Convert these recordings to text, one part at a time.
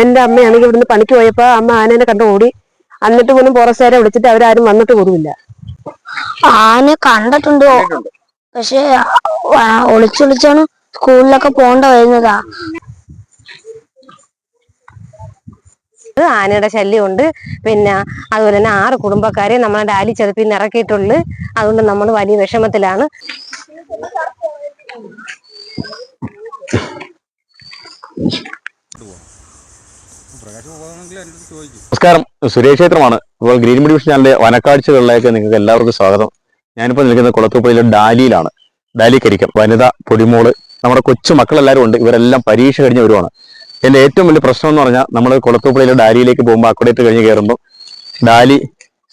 എന്റെ അമ്മയാണെങ്കിൽ ഇവിടുന്ന് പണിക്ക് പോയപ്പോ അമ്മ ആനേനെ കണ്ട് ഓടി. എന്നിട്ട് പോലും ഫോറസ്റ്റുകാരെ വിളിച്ചിട്ട് അവരാരും വന്നിട്ട് പോലുമില്ല. ആന കണ്ടിട്ടുണ്ട്? പക്ഷെ ഒളിച്ചൊളിച്ചാണ് സ്കൂളിലൊക്കെ പോണ്ട വരുന്നതാ. ആനയുടെ ശല്യമുണ്ട്. പിന്നെ അതുപോലെ തന്നെ ആറ് കുടുംബക്കാരെ നമ്മളെ ഡാലി ചെറുപ്പിൽ നിന്ന് ഇറക്കിയിട്ടുള്ളു. അതുകൊണ്ട് നമ്മൾ വലിയ വിഷമത്തിലാണ്. നമസ്കാരം. സുരേഷ് ക്ഷേത്രമാണ്. ഇപ്പോൾ ഗ്രീൻ മീഡിയ ചാനലിന്റെ വനക്കാഴ്ചകളിലേക്ക് നിങ്ങൾക്ക് എല്ലാവർക്കും സ്വാഗതം. ഞാനിപ്പോൾ നിൽക്കുന്ന കുളത്തുപ്പള്ളിയിലെ ഡാലിയിലാണ്. ഡാലി കരിക്കം വനിത പൊടിമോൾ നമ്മുടെ കൊച്ചു മക്കളെല്ലാവരും ഉണ്ട്. ഇവരെല്ലാം പരീക്ഷ കഴിഞ്ഞ് വരുവാണ്. എന്റെ ഏറ്റവും വലിയ പ്രശ്നം എന്ന് പറഞ്ഞാൽ നമ്മൾ കുളത്തുപ്പള്ളിയിലെ ഡാലിയിലേക്ക് പോകുമ്പോൾ അക്കുടേത്ത് കഴിഞ്ഞ് കയറുമ്പോൾ ഡാലി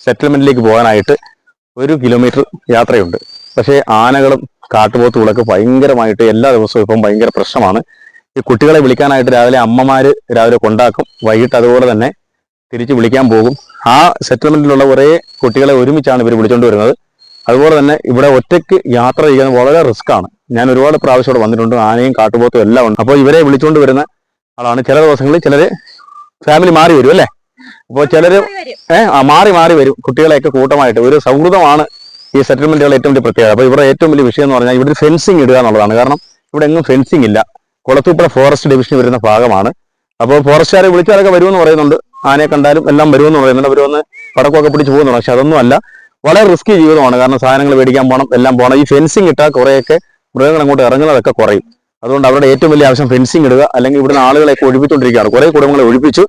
സെറ്റിൽമെന്റിലേക്ക് പോകാനായിട്ട് ഒരു കിലോമീറ്റർ യാത്രയുണ്ട്. പക്ഷേ ആനകളും കാട്ടുപോത്തുകളൊക്കെ ഭയങ്കരമായിട്ട് എല്ലാ ദിവസവും ഇപ്പം ഭയങ്കര പ്രശ്നമാണ്. ഈ കുട്ടികളെ വിളിക്കാനായിട്ട് രാവിലെ അമ്മമാർ രാവിലെ കൊണ്ടാക്കും വൈകിട്ട് അതുപോലെ തന്നെ തിരിച്ച് വിളിക്കാൻ പോകും. ആ സെറ്റിൽമെന്റിലുള്ള കുറേ കുട്ടികളെ ഒരുമിച്ചാണ് ഇവർ വിളിച്ചുകൊണ്ട് വരുന്നത്. അതുപോലെ തന്നെ ഇവിടെ ഒറ്റയ്ക്ക് യാത്ര ചെയ്യുന്നത് വളരെ റിസ്ക് ആണ്. ഞാൻ ഒരുപാട് പ്രാവശ്യം ഇവിടെ വന്നിട്ടുണ്ട് ആനയും കാട്ടുപോത്തും എല്ലാം ഉണ്ട്. അപ്പോൾ ഇവരെ വിളിച്ചുകൊണ്ട് വരുന്ന ആളാണ്. ചില ദിവസങ്ങളിൽ ചിലർ ഫാമിലി മാറി വരും അല്ലേ? അപ്പോൾ ചിലർ ഏഹ് ആ മാറി മാറി വരും. കുട്ടികളെയൊക്കെ കൂട്ടമായിട്ട്. ഒരു സൗഹൃദമാണ് ഈ സെറ്റിൽമെന്റുകൾ ഏറ്റവും വലിയ പ്രത്യേകത. അപ്പോൾ ഇവിടെ ഏറ്റവും വലിയ വിഷയം എന്ന് പറഞ്ഞാൽ ഇവിടെ ഫെൻസിങ് ഇടുക എന്നുള്ളതാണ്. കാരണം ഇവിടെ എങ്ങും ഫെൻസിങ് ഇല്ല. കുളത്തൂപ്പുഴ ഫോറസ്റ്റ് ഡിവിഷൻ വരുന്ന ഭാഗമാണ്. അപ്പോൾ ഫോറസ്റ്റുകാരെ വിളിച്ചാലൊക്കെ വരുമെന്ന് പറയുന്നുണ്ട്. ആനയെ കണ്ടാലും എല്ലാം വരുമെന്ന് പറയുന്നുണ്ട്. അവർ വന്ന് പടക്കമൊക്കെ പിടിച്ച് പോകുന്നുണ്ട്. പക്ഷെ അതൊന്നും അല്ല. വളരെ റിസ്കി ജീവിതമാണ്. കാരണം സാധനങ്ങൾ മേടിക്കാൻ പോകണം എല്ലാം പോകണം ഈ ഫെൻസിങ് ഇട്ടാൽ കുറേയൊക്കെ മൃഗങ്ങൾ അങ്ങോട്ട് ഇറങ്ങുന്നതൊക്കെ കുറയും. അതുകൊണ്ട് അവരുടെ ഏറ്റവും വലിയ ആവശ്യം ഫെൻസിങ് ഇടുക. അല്ലെങ്കിൽ ഇവിടുന്ന് ആളുകളെയൊക്കെ ഒഴിപ്പിച്ചുകൊണ്ടിരിക്കുകയാണ്. കുറേ കുടുംബങ്ങളെ ഒഴിപ്പിച്ചു.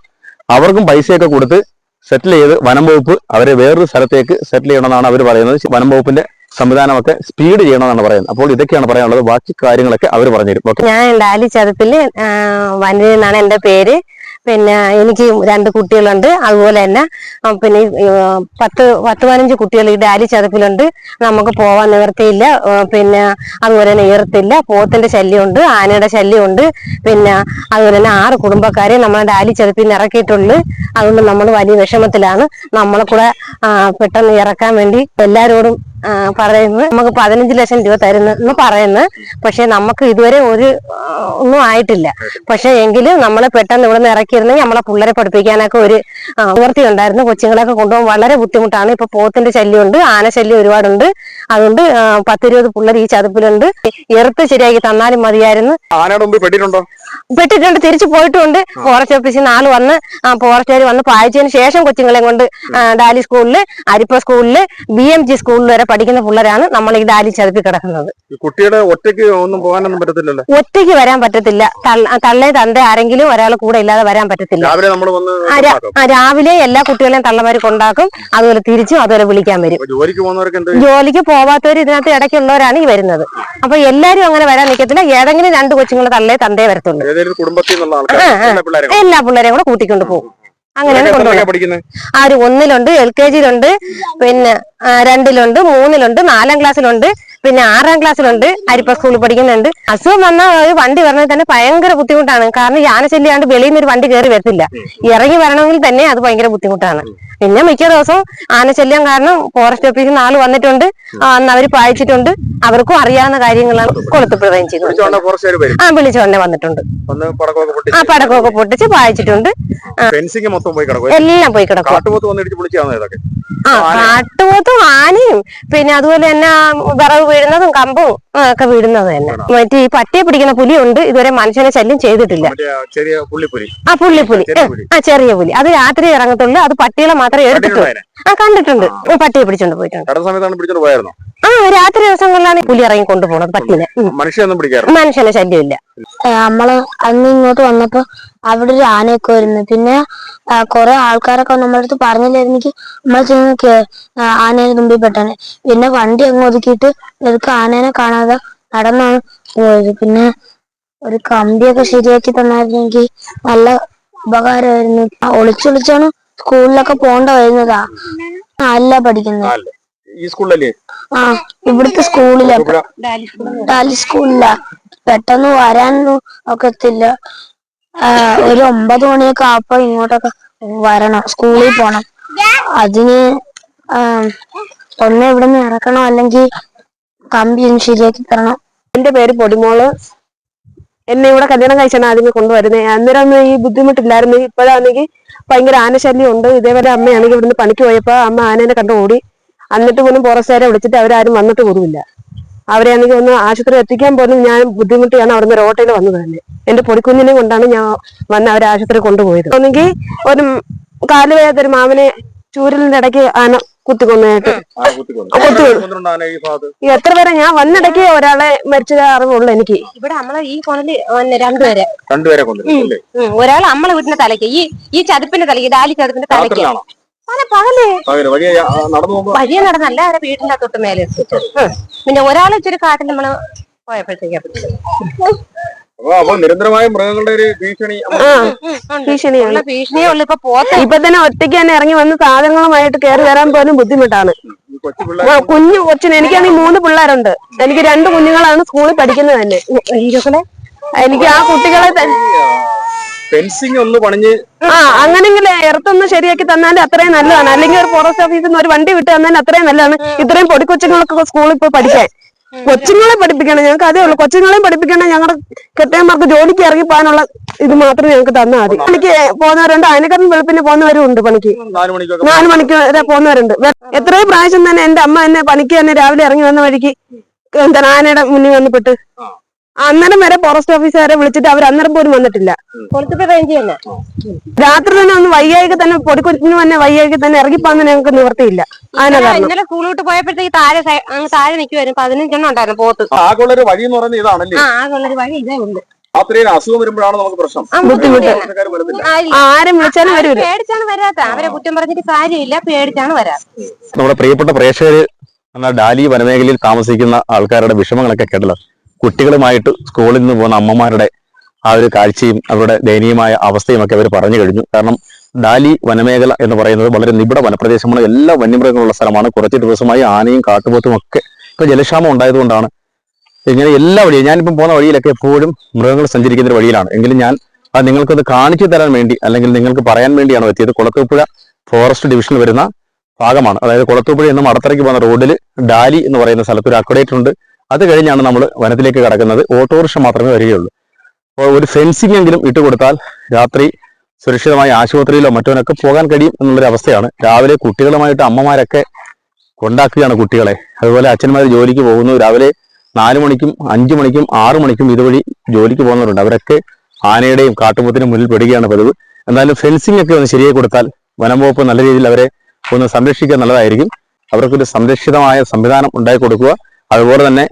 അവർക്കും പൈസയൊക്കെ കൊടുത്ത് സെറ്റിൽ ചെയ്ത് വനം വകുപ്പ് അവരെ വേറൊരു സ്ഥലത്തേക്ക് സെറ്റിൽ ചെയ്യണമെന്നാണ് അവർ പറയുന്നത്. വനം വകുപ്പിന്റെ സംവിധാനമൊക്കെ സ്പീഡ് ചെയ്യണമെന്നാണ് പറയുന്നത്. അപ്പോൾ ഇതൊക്കെയാണ് പറയാനുള്ളത്. ബാക്കി കാര്യങ്ങളൊക്കെ അവർ പറഞ്ഞുതരും. ഓക്കെ ഞാൻ ഡാലി ചതുപ്പിൽ വനിത എന്റെ പേര്. പിന്നെ എനിക്ക് രണ്ട് കുട്ടികളുണ്ട്. അതുപോലെ തന്നെ പിന്നെ പത്ത് പത്ത് പതിനഞ്ച് കുട്ടികൾ ഈ ഡാലി ചതപ്പിലുണ്ട്. നമുക്ക് പോവാൻ നിവർത്തിയില്ല പിന്നെ അതുപോലെ തന്നെ ഈർത്തില്ല. പോത്തിന്റെ ശല്യമുണ്ട്. ആനയുടെ ശല്യമുണ്ട്. പിന്നെ അതുപോലെ തന്നെ ആറ് കുടുംബക്കാരെ നമ്മളെ ഡാലി ചതപ്പിൽ നിന്ന് ഇറക്കിയിട്ടുള്ളു അതുകൊണ്ട് നമ്മൾ വലിയ വിഷമത്തിലാണ്. നമ്മളെ കൂടെ പെട്ടെന്ന് ഇറക്കാൻ വേണ്ടി എല്ലാരോടും ആ, പറയുന്നത് നമുക്ക് പതിനഞ്ച് ലക്ഷം രൂപ തരുന്നു എന്ന് പറയുന്നു. പക്ഷെ നമുക്ക് ഇതുവരെ ഒരു ഒന്നും ആയിട്ടില്ല. പക്ഷെ എങ്കിലും നമ്മളെ പെട്ടെന്ന് ഇവിടെ നിന്ന് ഇറക്കിയിരുന്നെങ്കിൽ നമ്മളെ പിള്ളേരെ പഠിപ്പിക്കാനൊക്കെ ഒരു നിവൃത്തി ഉണ്ടായിരുന്നു. കൊച്ചുങ്ങളെയൊക്കെ കൊണ്ടുപോകാൻ വളരെ ബുദ്ധിമുട്ടാണ്. ഇപ്പൊ പോത്തിന്റെ ശല്യമുണ്ട് ആന ശല്യം ഒരുപാടുണ്ട്. അതുകൊണ്ട് പത്തിരുപത് പിള്ളേർ ഈ ചതുപ്പിലുണ്ട്. എറുത്ത് ശരിയാക്കി തന്നാലും മതിയായിരുന്നു. ആനയുടെ പെട്ടിട്ടുണ്ടോ? പെട്ടിട്ടുണ്ട്. തിരിച്ചു പോയിട്ടുണ്ട് ഫോറസ്റ്റ് ഓഫീസിൽ നിന്ന് ആൾ വന്ന് ഫോറസ്റ്റുകാർ വന്ന് പായിച്ചതിന് ശേഷം കൊച്ചുങ്ങളെ കൊണ്ട് ഡാലി സ്കൂളിൽ അരിപ്പ സ്കൂളിൽ ബി എം ജി സ്കൂളിൽ വരെ പഠിക്കുന്ന പിള്ളേരാണ് നമ്മൾ ഈ ഡാലി ചതുപ്പി കിടക്കുന്നത്. കുട്ടിയുടെ ഒറ്റയ്ക്ക് ഒന്നും പോകാനൊന്നും പറ്റത്തില്ലല്ലോ? ഒറ്റയ്ക്ക് വരാൻ പറ്റത്തില്ല. തള്ള- തന്റെ ആരെങ്കിലും ഒരാൾ കൂടെ ഇല്ലാതെ വരാൻ പറ്റത്തില്ല. രാവിലെ നമ്മൾ വന്ന് രാവിലെ എല്ലാ കുട്ടികളെയും തള്ളമാര് കൊണ്ടാക്കും. അതുപോലെ തിരിച്ചും അതുപോലെ വിളിക്കാൻ വരും. ജോലിക്ക് പോകുന്നവർക്ക് ജോലിക്ക് പോവാത്തവർ ഇതിനകത്ത് ഇടയ്ക്കുള്ളവരാണ് ഈ വരുന്നത്. അപ്പൊ എല്ലാരും അങ്ങനെ വരാൻ നിൽക്കത്തില്ല ഏതെങ്കിലും രണ്ട് കൊച്ചുങ്ങൾ തള്ളേ തന്തേ വരത്തുള്ളൂ. എല്ലാ പിള്ളേരെയും കൂടെ കൂട്ടിക്കൊണ്ട് പോകും. അങ്ങനെയാണ് കൊണ്ടുപോകുന്നത് ആ ഒരു ഒന്നിലുണ്ട് എൽ കെ ജിയിലുണ്ട് പിന്നെ രണ്ടിലുണ്ട് മൂന്നിലുണ്ട് നാലാം ക്ലാസ്സിലുണ്ട് പിന്നെ ആറാം ക്ലാസ്സിലുണ്ട് അരിപ്പ സ്കൂളിൽ പഠിക്കുന്നുണ്ട്. അസുഖം വന്നാൽ ഒരു വണ്ടി വരണമെങ്കിൽ തന്നെ ഭയങ്കര ബുദ്ധിമുട്ടാണ്. കാരണം ഈ ആനശല്യാണ്ട് വെളിയിൽ നിന്ന് ഒരു വണ്ടി കയറി വരത്തില്ല. ഇറങ്ങി വരണമെങ്കിൽ തന്നെ അത് ഭയങ്കര ബുദ്ധിമുട്ടാണ്. പിന്നെ മിക്ക ദിവസവും ആനശല്യം കാരണം ഫോറസ്റ്റ് ഓഫീസിൽ നിന്ന് ആൾ വന്നിട്ടുണ്ട്. അന്ന് അവർ പായിച്ചിട്ടുണ്ട്. അവർക്കും അറിയാവുന്ന കാര്യങ്ങളാണ് കൊളുത്തപ്പെടുകയും ചെയ്തത് ഫോറസ്റ്റുകാർ ആ വിളിച്ചോണ്ടേ വന്നിട്ടുണ്ട്. ആ പടക്കമൊക്കെ പൊട്ടിച്ച് പായിച്ചിട്ടുണ്ട്. എല്ലാം പോയി കിടക്കും ആ കാട്ടുപോത്തും ആനയും പിന്നെ അതുപോലെ തന്നെ വിറവ് വീഴുന്നതും കമ്പും ഒക്കെ വീഴുന്നത് തന്നെ. മറ്റേ ഈ പട്ടിയെ പിടിക്കുന്ന പുലിയുണ്ട്. ഇതുവരെ മനുഷ്യനെ ശല്യം ചെയ്തിട്ടില്ല. ആ പുള്ളിപ്പുലി. ആ ചെറിയ പുലി. അത് രാത്രി ഇറങ്ങത്തുള്ളൂ. അത് പട്ടികളെ മാത്രമേ എടുത്തിട്ടുള്ളൂ. ആ കണ്ടിട്ടുണ്ട്. പട്ടിയെ പിടിച്ചോണ്ട് പോയിട്ടുണ്ട്. രാത്രി ദിവസങ്ങളിലാണ് പുലി ഇറങ്ങി കൊണ്ടുപോകുന്നത് പട്ടിനെ. മനുഷ്യനൊന്നും പിടിക്കാറില്ല. മനുഷ്യനെ ശല്യമില്ല. നമ്മൾ അന്ന് ഇങ്ങോട്ട് വന്നപ്പോ അവിടെ ഒരു ആനയൊക്കെ വരുന്നു. പിന്നെ കൊറേ ആൾക്കാരൊക്കെ നമ്മളെ അടുത്ത് പറഞ്ഞില്ലായിരുന്നെങ്കിൽ നമ്മൾ ചെന്ന് ആനേനെ തുമ്പി പെട്ടാണ് പിന്നെ വണ്ടി അങ്ങ് ഒതുക്കിയിട്ട് എനിക്ക് ആനേനെ കാണാതെ നടന്നാണ് പോയത്. പിന്നെ ഒരു കമ്പിയൊക്കെ ശരിയാക്കി തന്നായിരുന്നെങ്കിൽ നല്ല ഉപകാരമായിരുന്നു. ഒളിച്ചൊളിച്ചാണ് സ്കൂളിലൊക്കെ പോണ്ട വരുന്നതാ നല്ല അല്ല പഠിക്കുന്നത് ഈ സ്കൂളിലല്ലേ? ആ ഇവിടുത്തെ സ്കൂളിലാ. ഡാലി സ്കൂളില. പെട്ടെന്ന് വരാനൊന്നും ഒക്കത്തില്ല. ഒരു ഒമ്പത് മണിയൊക്കെ ആപ്പോ ഇങ്ങോട്ടൊക്കെ വരണം. സ്കൂളിൽ പോണം. അതിന് ഒന്ന് ഇവിടെ നിന്ന് ഇറക്കണം അല്ലെങ്കിൽ കമ്പി ഒന്ന് ശരിയാക്കി തരണം. എന്റെ പേര് പൊടിമോൾ. എന്നെ ഇവിടെ കല്യാണം കഴിച്ചാണ് ആദ്യമേ കൊണ്ടുവരുന്നത് അന്നേരം ഒന്നും ഈ ബുദ്ധിമുട്ടില്ലായിരുന്നു. ഇപ്പോഴാണെങ്കിൽ ഭയങ്കര ആനശല്യം ഉണ്ട്. ഇതേപോലെ അമ്മയാണെങ്കിൽ ഇവിടുന്ന് പണിക്ക് പോയപ്പോ അമ്മ ആനേനെ കണ്ട് ഓടി. എന്നിട്ട് പോലും പുറസേരെ വിളിച്ചിട്ട് അവരാരും വന്നിട്ട് പോലുമില്ല. അവരെയാണെങ്കിൽ ഒന്ന് ആശുപത്രി എത്തിക്കാൻ പോലും ഞാൻ ബുദ്ധിമുട്ടിയാണ് അവിടുന്ന് റോട്ടയിൽ വന്നത് തന്നെ. എന്റെ പൊടിക്കുഞ്ഞിനെ കൊണ്ടാണ് ഞാൻ വന്ന് അവരെ ആശുപത്രി കൊണ്ടുപോയത്. ഒന്നെങ്കിൽ ഒരു കാലുവേദ ഒരു മാമനെ ചൂരലിന്റെ ഇടയ്ക്ക് ആന കുത്തിക്കൊന്നായിട്ട് ഈ എത്ര പേരെ ഞാൻ വന്നിടയ്ക്ക് ഒരാളെ മരിച്ചത് അറിവുള്ളൂ എനിക്ക്. ഇവിടെ നമ്മളെ ഈ കോണൽ വന്ന് രണ്ടുപേരെ. രണ്ടുപേരെ ഒരാൾ നമ്മളെ വീടിന്റെ തലയ്ക്ക് ഈ ഈ ചതുപ്പിന്റെ തലയ്ക്ക് ഡാലി ചതുപ്പിന്റെ തലയ്ക്ക്. വഴിയെ നടന്നല്ല അവരെ വീടിന്റെ തൊട്ട് മേലെ. പിന്നെ ഒരാളെ ഇച്ചിരി കാട്ടിൽ നമ്മൾ പോയപ്പോഴത്തേക്കാ നിരന്തരമായ മൃഗങ്ങളുടെ ഒരു ഭീഷണി ആ ഉം, ഉണ്ട്. ഭീഷണിയാണ് ഉള്ള ഭീഷണിയേ ഉള്ളു. ഇപ്പൊ പോത്ത് ഇപ്പൊ തന്നെ ഒറ്റയ്ക്ക് തന്നെ ഇറങ്ങി വന്ന് സാധനങ്ങളുമായിട്ട് കയറി വരാൻ പോലും ബുദ്ധിമുട്ടാണ്. കുഞ്ഞു കൊച്ചിന് എനിക്കാണെങ്കിൽ മൂന്ന് പിള്ളേരുണ്ട്. എനിക്ക് രണ്ട് കുഞ്ഞുങ്ങളാണ് സ്കൂളിൽ പഠിക്കുന്നത് തന്നെ. എനിക്ക് ആ കുട്ടികളെ തന്നെ ഫെൻസിങ് ഒന്ന് പണിഞ്ഞ് ആ അങ്ങനെങ്കിൽ ഇറത്തൊന്ന് ശരിയാക്കി തന്നാൽ അത്രയും നല്ലതാണ്. അല്ലെങ്കിൽ ഒരു ഫോറസ്റ്റ് ഓഫീസിൽ നിന്ന് ഒരു വണ്ടി വിട്ട് തന്നാൽ അത്രയും നല്ലതാണ്. ഇത്രയും പൊടി കൊച്ചുങ്ങളൊക്കെ സ്കൂളിൽ പോയി പഠിക്കാൻ. കൊച്ചുങ്ങളെ പഠിപ്പിക്കണം. ഞങ്ങൾക്ക് അതേ ഉള്ളൂ. കൊച്ചുങ്ങളെയും പഠിപ്പിക്കണം. ഞങ്ങളുടെ കെട്ടയന്മാർക്ക് ജോലിക്ക് ഇറങ്ങി പോകാനുള്ള ഇത് മാത്രം ഞങ്ങൾക്ക് തന്നാൽ മതി. പണിക്ക് പോകുന്നവരുണ്ട്. അതിനെക്കാളും വെളുപ്പിന് പോകുന്നവരും ഉണ്ട് പണിക്ക്. നാലു മണിക്ക് വരെ പോകുന്നവരുണ്ട്. എത്രയും പ്രാവശ്യം തന്നെ എന്റെ അമ്മ എന്നെ പണിക്ക് തന്നെ രാവിലെ ഇറങ്ങി വന്ന വഴിക്ക് എന്താണ് ആനയുടെ മുന്നിൽ വന്ന് പെട്ട്. അന്നേരം വരെ ഫോറസ്റ്റ് ഓഫീസുകാരെ വിളിച്ചിട്ട് അവർ അന്നേരം പോലും വന്നിട്ടില്ല. രാത്രി തന്നെ ഒന്ന് വയ്യായിക്ക് തന്നെ പൊടിക്കുഞ്ഞു തന്നെ വയ്യായിക്ക് തന്നെ ഇറങ്ങിപ്പോന്ന് ഞങ്ങൾക്ക് നിവർത്തിയില്ല ഇന്നലെ സ്കൂൾ വിട്ട് പോയപ്പോഴത്തേക്ക് താഴെ സൈ- അങ്ങ് താഴെ നിൽക്കുമായിരുന്നു പതിനഞ്ചെണ്ണം ഉണ്ടായിരുന്നു പോത്ത്. വഴി എന്ന് പറയുന്നത് ഇതാണല്ലേ? ആ ആകെയുള്ളൊരു വഴി ഇതേ ഉണ്ട് രാത്രിയിൽ അസുഖം വരുമ്പോഴാണ് നമുക്ക് പ്രശ്നം. ആരും വിളിച്ചാലും വരും പേടിച്ചാണ് വരാത്ത. അവരെ കുറ്റം പറഞ്ഞിട്ട് കാര്യമില്ല. പേടിച്ചാണ് വരാത്ത. നമ്മുടെ പ്രിയപ്പെട്ട പ്രേക്ഷകര് ഡാലി വനമേഖലയിൽ താമസിക്കുന്ന ആൾക്കാരുടെ വിഷമങ്ങളൊക്കെ കേട്ടല്ലോ. കുട്ടികളുമായിട്ട് സ്കൂളിൽ നിന്ന് പോകുന്ന അമ്മമാരുടെ ആ ഒരു കാഴ്ചയും അവരുടെ ദയനീയമായ അവസ്ഥയും ഒക്കെ അവർ പറഞ്ഞു കഴിഞ്ഞു. കാരണം ഡാലി വനമേഖല എന്ന് പറയുന്നത് വളരെ നിബിഡ വനപ്രദേശമാണ്. എല്ലാ വന്യമൃഗങ്ങളുള്ള സ്ഥലമാണ്. കുറച്ച് ദിവസമായി ആനയും കാട്ടുപോത്തും ഒക്കെ ഇപ്പൊ ജലക്ഷാമം ഉണ്ടായതുകൊണ്ടാണ്. ഇങ്ങനെ എല്ലാ വഴിയും ഞാനിപ്പം പോകുന്ന വഴിയിലൊക്കെ എപ്പോഴും മൃഗങ്ങൾ സഞ്ചരിക്കുന്ന ഒരു വഴിയിലാണ്. എങ്കിലും ഞാൻ അത് നിങ്ങൾക്കത് കാണിച്ചു തരാൻ വേണ്ടി അല്ലെങ്കിൽ നിങ്ങൾക്ക് പറയാൻ വേണ്ടിയാണ് എത്തിയത്. കുളത്തൂപ്പുഴ ഫോറസ്റ്റ് ഡിവിഷനിൽ വരുന്ന ഭാഗമാണ്. അതായത് കുളത്തൂപ്പുഴ എന്നും മടത്തറയ്ക്ക് പോകുന്ന റോഡിൽ ഡാലി എന്ന് പറയുന്ന സ്ഥലത്ത് ഒരു അക്വഡേറ്റ് ഉണ്ട്. അത് കഴിഞ്ഞാണ് നമ്മൾ വനത്തിലേക്ക് കടക്കുന്നത്. ഓട്ടോറിക്ഷ മാത്രമേ വരികയുള്ളൂ. അപ്പോൾ ഒരു ഫെൻസിംഗ് എങ്കിലും ഇട്ട് കൊടുത്താൽ രാത്രി സുരക്ഷിതമായി ആശുപത്രിയിലോ മറ്റോനൊക്കെ പോകാൻ കഴിയും എന്നുള്ളൊരു അവസ്ഥയാണ്. രാവിലെ കുട്ടികളുമായിട്ട് അമ്മമാരൊക്കെ കൊണ്ടാക്കുകയാണ് കുട്ടികളെ. അതുപോലെ അച്ഛന്മാർ ജോലിക്ക് പോകുന്നു. രാവിലെ നാല് മണിക്കും അഞ്ചു മണിക്കും ആറു മണിക്കും ഇതുവഴി ജോലിക്ക് പോകുന്നവരുണ്ട്. അവരൊക്കെ ആനയുടെയും കാട്ടുപോത്തിനും മുന്നിൽ പെടുകയാണ് പതിവ്. എന്നാലും ഫെൻസിംഗ് ഒക്കെ ഒന്ന് ശരിയായി കൊടുത്താൽ വനം വകുപ്പ് നല്ല രീതിയിൽ അവരെ ഒന്ന് സംരക്ഷിക്കാൻ നല്ലതായിരിക്കും. അവർക്കൊരു സംരക്ഷിതമായ സംവിധാനം ഉണ്ടാക്കി കൊടുക്കുക. അതുപോലെ തന്നെ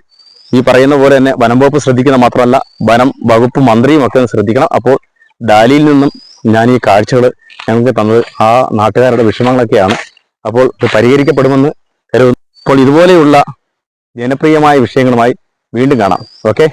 ഈ പറയുന്ന പോലെ തന്നെ വനം വകുപ്പ് ശ്രദ്ധിക്കുന്ന മാത്രമല്ല വനം വകുപ്പ് മന്ത്രിയും ഒക്കെ ശ്രദ്ധിക്കണം. അപ്പോൾ ഡാലിയിൽ നിന്നും ഞാൻ ഈ കാഴ്ചകൾ ഞങ്ങൾക്ക് തന്നത് ആ നാട്ടുകാരുടെ വിഷമങ്ങളൊക്കെയാണ്. അപ്പോൾ ഇത് പരിഹരിക്കപ്പെടുമെന്ന് കരുതുന്നു. അപ്പോൾ ഇതുപോലെയുള്ള ജനപ്രിയമായ വിഷയങ്ങളുമായി വീണ്ടും കാണാം. ഓക്കെ?